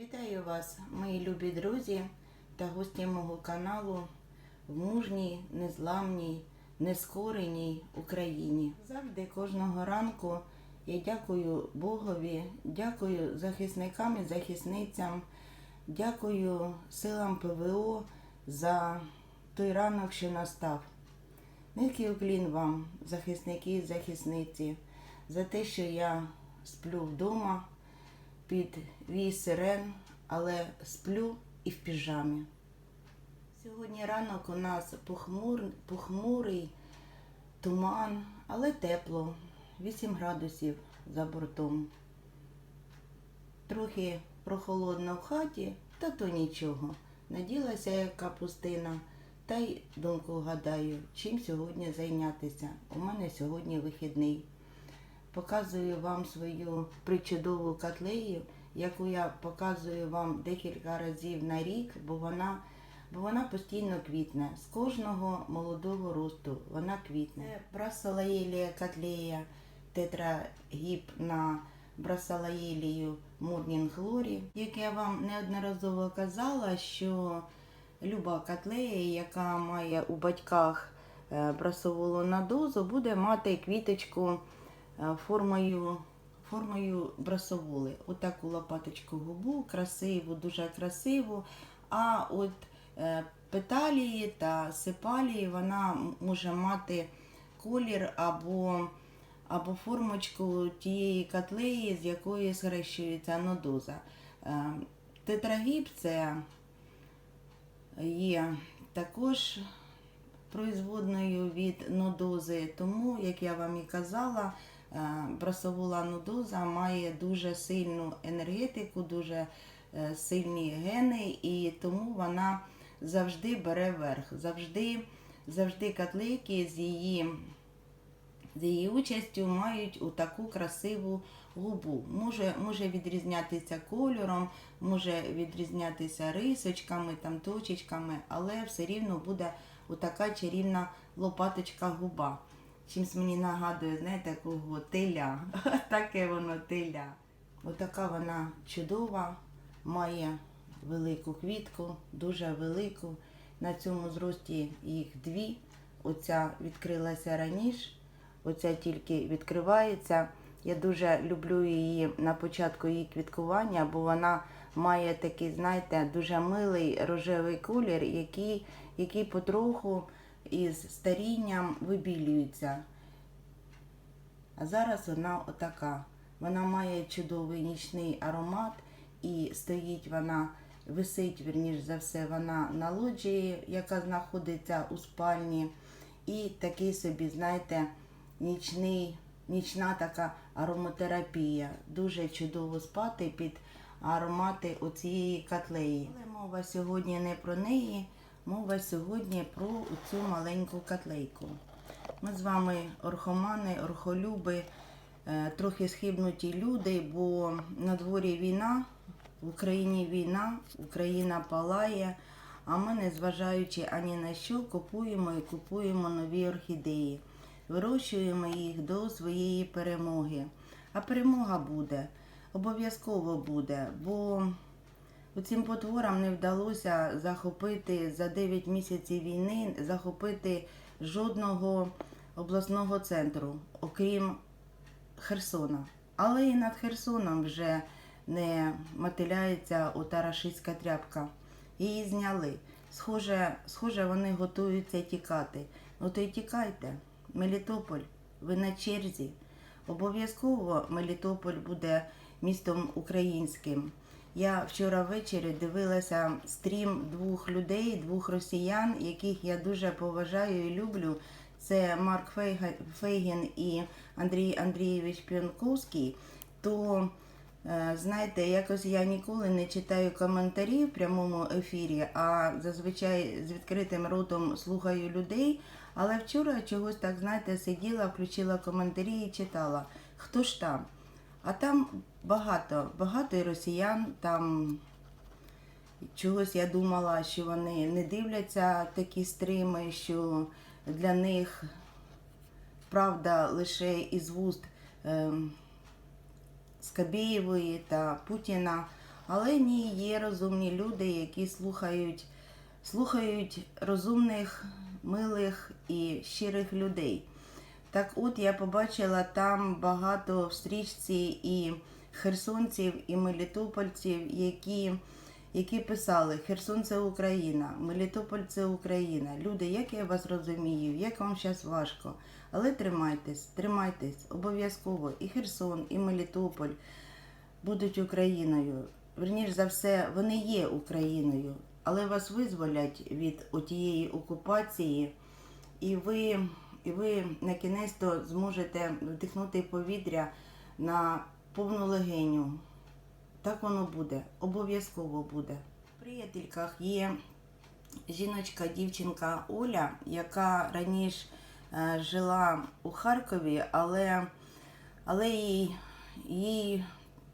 Вітаю вас, мої любі друзі та гості мого каналу в мужній, незламній, нескореній Україні. Завжди кожного ранку я дякую Богові, дякую захисникам і захисницям, дякую силам ПВО за той ранок, що настав. Низький уклін вам, захисники і захисниці, за те, що я сплю вдома під вій сирен, але сплю і в піжамі. Сьогодні ранок у нас похмур, похмурий, туман, але тепло, 8 градусів за бортом. Трохи прохолодно в хаті, та то нічого. Наділася як капустина, та й думку гадаю, чим сьогодні зайнятися. У мене сьогодні вихідний. Показую вам свою причудову котлею, яку я показую вам декілька разів на рік, бо вона, бо вона постійно квітне. З кожного молодого росту вона квітне. Це брасолаєлія котлея, тетрагіп на брасолаєлію Morning Glory. Як я вам неодноразово казала, що люба котлея, яка має у батьках е, брасоволу на дозу, буде мати квіточку формою, формою брасоволи. Отаку лопаточку губу, красиву, дуже красиву. А от е, петалії та сепалії вона може мати колір або, або формочку тієї котлеї, з якої схрещується нодоза. Е, Тетрагіп це є також производною від нодози. Тому, як я вам і казала, е, брасовола нодоза має дуже сильну енергетику, дуже е, сильні гени, і тому вона завжди бере верх. Завжди, завжди котлейки з її з її участю мають у таку красиву губу. Може, може відрізнятися кольором, може відрізнятися рисочками, там, точечками, але все рівно буде отака чарівна лопаточка губа. Чимсь мені нагадує, знаєте, кого теля. Таке воно теля. Отака вона чудова, має велику квітку, дуже велику. На цьому зрості їх дві. Оця відкрилася раніше, оця тільки відкривається. Я дуже люблю її на початку її квіткування, бо вона має такий, знаєте, дуже милий рожевий колір, який, який потроху із старінням вибілюється. А зараз вона отака. Вона має чудовий нічний аромат і стоїть вона, висить, верніш за все, вона на лоджії, яка знаходиться у спальні. І такий собі, знаєте, нічний, нічна така ароматерапія. Дуже чудово спати під аромати оцієї котлеї. Але мова сьогодні не про неї, мова сьогодні про цю маленьку котлейку. Ми з вами орхомани, орхолюби, е, трохи схибнуті люди, бо на дворі війна, в Україні війна, Україна палає, а ми, незважаючи ані на що, купуємо і купуємо нові орхідеї, вирощуємо їх до своєї перемоги. А перемога буде, обов'язково буде, бо Цим потворам не вдалося захопити за 9 місяців війни, захопити жодного обласного центру, окрім Херсона. Але і над Херсоном вже не мотиляється ота рашистська тряпка. Її зняли. Схоже, схоже, вони готуються тікати. Ну то й тікайте. Мелітополь, ви на черзі. Обов'язково Мелітополь буде містом українським. Я вчора ввечері дивилася стрім двох людей, двох росіян, яких я дуже поважаю і люблю. Це Марк Фейгін і Андрій Андрійович П'янковський. То е, знаєте, якось я ніколи не читаю коментарі в прямому ефірі, а зазвичай з відкритим ротом слухаю людей. Але вчора чогось так, знаєте, сиділа, включила коментарі і читала. Хто ж там? А там багато, багато росіян, там чогось я думала, що вони не дивляться такі стріми, що для них правда лише із вуст ем, Скабєєвої та Путіна. Але ні, є розумні люди, які слухають, слухають розумних, милих і щирих людей. Так от я побачила там багато в стрічці і херсонців, і мелітопольців, які, які писали Херсон це Україна, Мелітополь це Україна. Люди, як я вас розумію, як вам зараз важко. Але тримайтесь, тримайтесь, обов'язково. І Херсон, і Мелітополь будуть Україною. Верніш за все, вони є Україною, але вас визволять від отієї окупації, і ви, і ви на кінець зможете вдихнути повітря на повну легеню. Так воно буде, обов'язково буде. В приятельках є жіночка, дівчинка Оля, яка раніше е, жила у Харкові, але, але їй, їй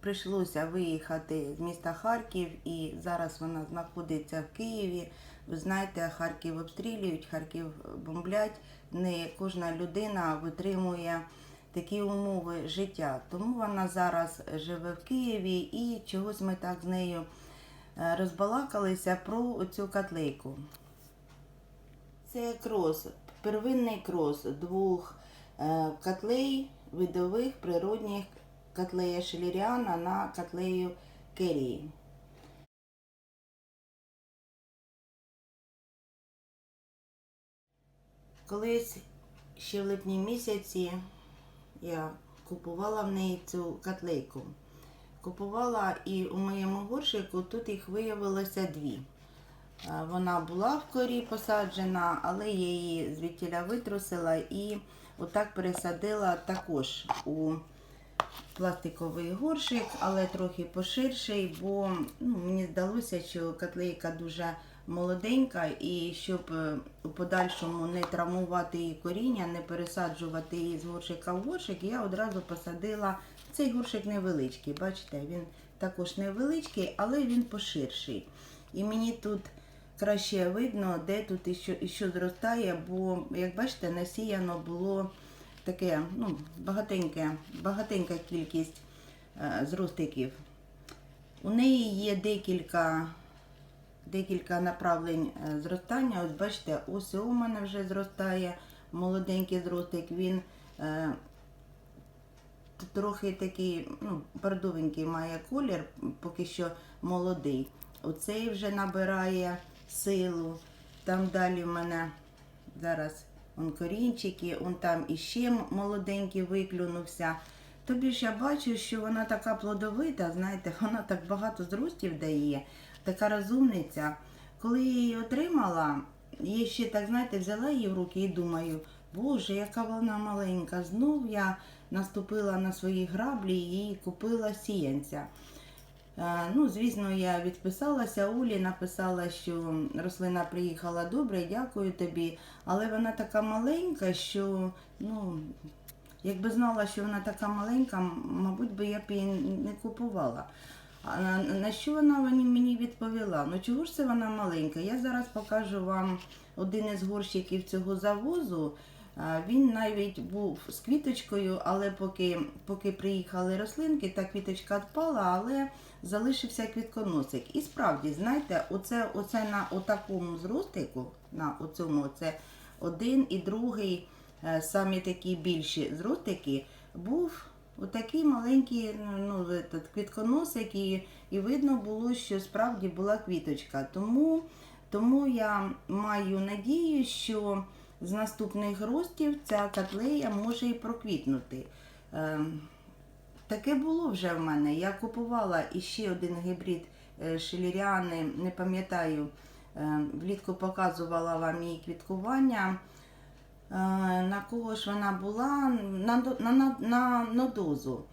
прийшлося виїхати з міста Харків, і зараз вона знаходиться в Києві. Ви знаєте, Харків обстрілюють, Харків бомблять. Не кожна людина витримує такі умови життя. Тому вона зараз живе в Києві і чогось ми так з нею е, розбалакалися про цю котлейку. Це крос, первинний крос двох е, котлей видових природних котлея Шеліріана на котлею Керії. Колись ще в липні місяці я купувала в неї цю котлейку. Купувала і у моєму горшику тут їх виявилося дві. Е, Вона була в корі посаджена, але я її звідтіля витрусила і отак пересадила також у пластиковий горшик, але трохи поширший, бо ну, мені здалося, що котлейка дуже молоденька, і щоб е, у подальшому не травмувати її коріння, не пересаджувати її з горшика в горшик, я одразу посадила цей горшик невеличкий. Бачите, він також невеличкий, але він поширший. І мені тут краще видно, де тут і що, і що зростає, бо, як бачите, насіяно було таке, ну, багатеньке, багатенька кількість е, зростиків. У неї є декілька, декілька направлень е, зростання. Ось бачите, ось у мене вже зростає молоденький зростик. Він е, трохи такий, ну, бордовенький має колір, поки що молодий. Оцей вже набирає силу. Там далі в мене зараз он корінчики, он там іще молоденький виклюнувся. Тобі ж я бачу, що вона така плодовита, знаєте, вона так багато зростів дає, така розумниця. Коли я її отримала, я ще так, знаєте, взяла її в руки і думаю, боже, яка вона маленька. Знов я наступила на свої граблі і купила сіянця. Е, Ну, звісно, я відписалася Олі, написала, що рослина приїхала добре, дякую тобі. Але вона така маленька, що ну, якби знала, що вона така маленька, мабуть, би я б її не купувала. А на, що вона мені відповіла? Ну чого ж це вона маленька? Я зараз покажу вам один із горщиків цього завозу. Він навіть був з квіточкою, але поки, поки приїхали рослинки, та квіточка відпала, але залишився квітконосик. І справді, знаєте, оце, оце на отакому зростику, на оцьому, оце один і другий, е, самі такі більші зростики, був отакий маленький ну, квітконосик, і, і видно було, що справді була квіточка. Тому, тому я маю надію, що з наступних ростів ця котлея може і проквітнути. Ем, Таке було вже в мене. Я купувала іще один гібрид е, шеліріани, не пам'ятаю, е, влітку показувала вам її квіткування. Е, На кого ж вона була? На, на, на, на нодозу.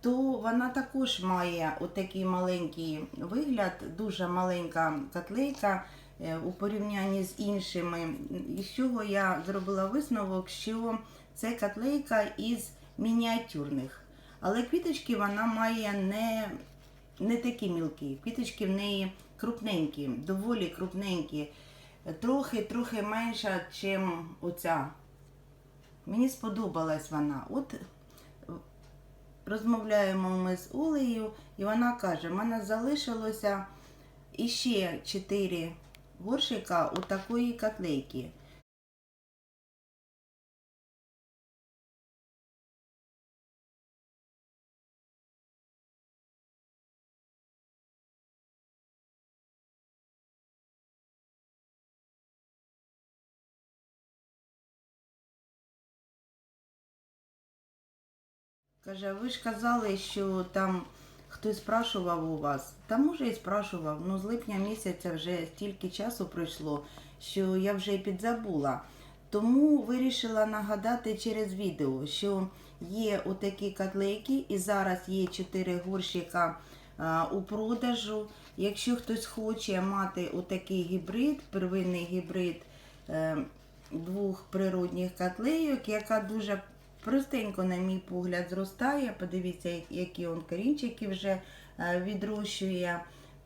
То вона також має отакий маленький вигляд, дуже маленька котлейка е, у порівнянні з іншими. І з чого я зробила висновок, що це котлейка із мініатюрних. Але квіточки вона має не, не такі мілкі. Квіточки в неї крупненькі, доволі крупненькі. Трохи, трохи менша, ніж оця. Мені сподобалась вона. От розмовляємо ми з Олею, і вона каже: в мене залишилося іще 4 горшика у такої котлейки. Каже, ви ж казали, що там хтось спрашував у вас. Та може і спрашував. Ну, з липня місяця вже стільки часу пройшло, що я вже й підзабула. Тому вирішила нагадати через відео, що є отакі котлейки, і зараз є 4 горщика а, у продажу. Якщо хтось хоче мати отакий гібрид, первинний гібрид е, двох природних котлейок, яка дуже простенько, на мій погляд, зростає. Подивіться, які он корінчики вже е, відрощує,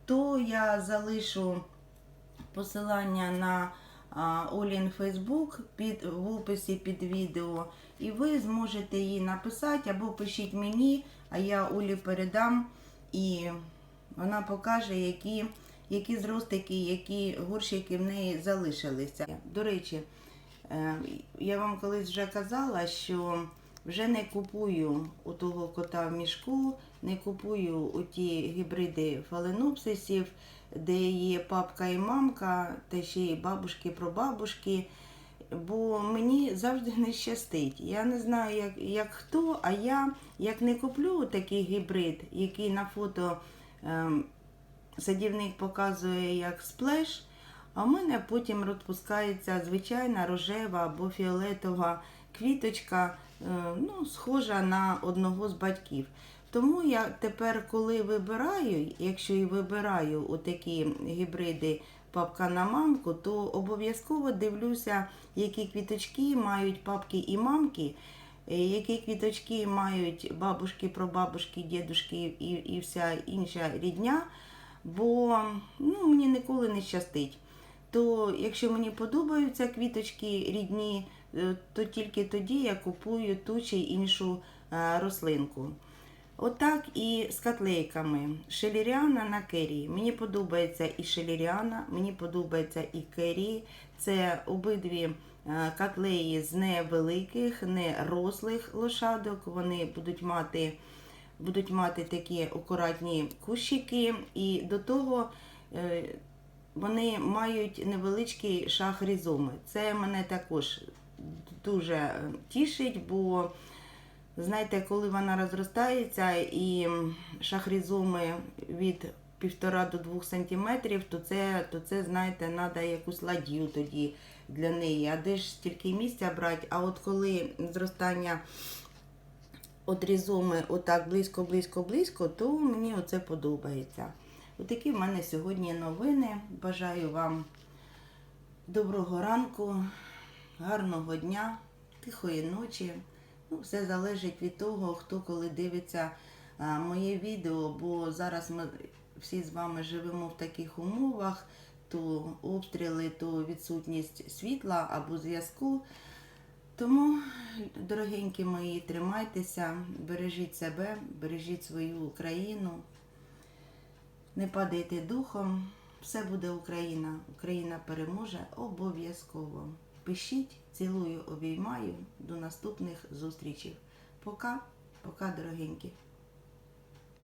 то я залишу посилання на Олін Фейсбук під, в описі під відео, і ви зможете її написати або пишіть мені, а я Олі передам, і вона покаже, які, які зростики, які горщики в неї залишилися. До речі, Я вам колись вже казала, що вже не купую у того кота в мішку, не купую у ті гібриди фаленопсисів, де є папка і мамка, та ще й бабушки про бабушки. Бо мені завжди не щастить. Я не знаю, як, як хто, а я як не куплю такий гібрид, який на фото ем, садівник показує як сплеш, а в мене потім розпускається звичайна рожева або фіолетова квіточка, е, ну, схожа на одного з батьків. Тому я тепер, коли вибираю, якщо і вибираю отакі гібриди папка на мамку, то обов'язково дивлюся, які квіточки мають папки і мамки, е, які квіточки мають бабушки, прабабушки, дідушки і, і вся інша рідня. Бо ну, мені ніколи не щастить то якщо мені подобаються квіточки рідні, е, то тільки тоді я купую ту чи іншу е, рослинку. Отак і з котлейками. Шеліріана на кері. Мені подобається і шеліріана, мені подобається і кері. Це обидві е, котлеї з невеликих, не рослих лошадок. Вони будуть мати, будуть мати такі акуратні кущики. І до того вони мають невеличкий шах різоми. Це мене також дуже тішить, бо знаєте, коли вона розростається і шах різоми від 1,5 до 2 см, то це, то це, знаєте, треба якусь ладію тоді для неї. А де ж стільки місця брати? А от коли зростання от різоми отак близько, близько, близько, то мені оце подобається. Отакі в мене сьогодні новини. Бажаю вам доброго ранку, гарного дня, тихої ночі. Ну, все залежить від того, хто коли дивиться моє відео, бо зараз ми всі з вами живемо в таких умовах, то обстріли, то відсутність світла або зв'язку. Тому, дорогенькі мої, тримайтеся, бережіть себе, бережіть свою Україну. Не падайте духом, все буде Україна. Україна переможе обов'язково. Пишіть, цілую, обіймаю. До наступних зустрічей. Пока, пока, дорогенькі.